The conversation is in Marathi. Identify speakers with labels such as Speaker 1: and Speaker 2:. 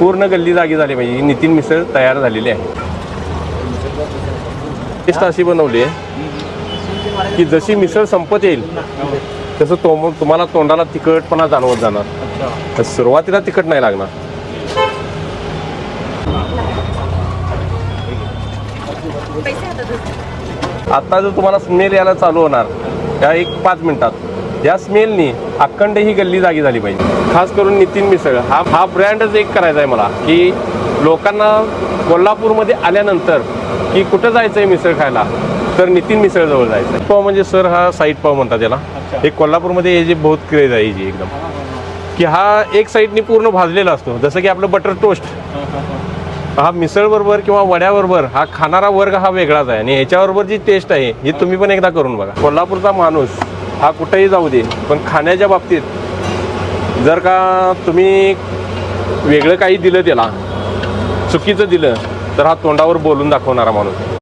Speaker 1: पूर्ण गल्ली जागी झाली पाहिजे. ही नितीन मिसळ तयार झालेली आहे. टेस्ट अशी बनवली आहे की जशी मिसळ संपत येईल तसं तो तुम्हाला तोंडाला तिखटपणा जाणवत जाणार. तर सुरुवातीला तिखट नाही लागणार. आता जर तुम्हाला स्मेल यायला चालू होणार त्या एक पाच मिनिटात. या स्मेलनी अखंड ही गल्ली जागी झाली पाहिजे. खास करून नितीन मिसळ. हा हा ब्रँडच एक करायचा आहे मला की लोकांना कोल्हापूरमध्ये आल्यानंतर की कुठं जायचं आहे मिसळ खायला तर नितीन मिसळ जवळ जायचं आहे पाव म्हणजे सर हा साईड पाव म्हणतात याला. एक कोल्हापूरमध्ये हे जे बहुत क्रेज आहे जी एकदम. की हा एक साईडनी पूर्ण भाजलेला असतो. जसं की आपलं बटर टोस्ट हा मिसळबरोबर किंवा वड्याबरोबर हा खाणारा वर्ग हा वेगळाच आहे. आणि ह्याच्याबरोबर जी टेस्ट आहे ही तुम्ही पण एकदा करून बघा. कोल्हापूरचा माणूस हा कुठेही जाऊ दे पण खाण्याच्या बाबतीत जर का तुम्ही वेगळं काही दिलं त्याला चुकीचं दिलं तर हा तोंडावर बोलून दाखवणारा माणूस.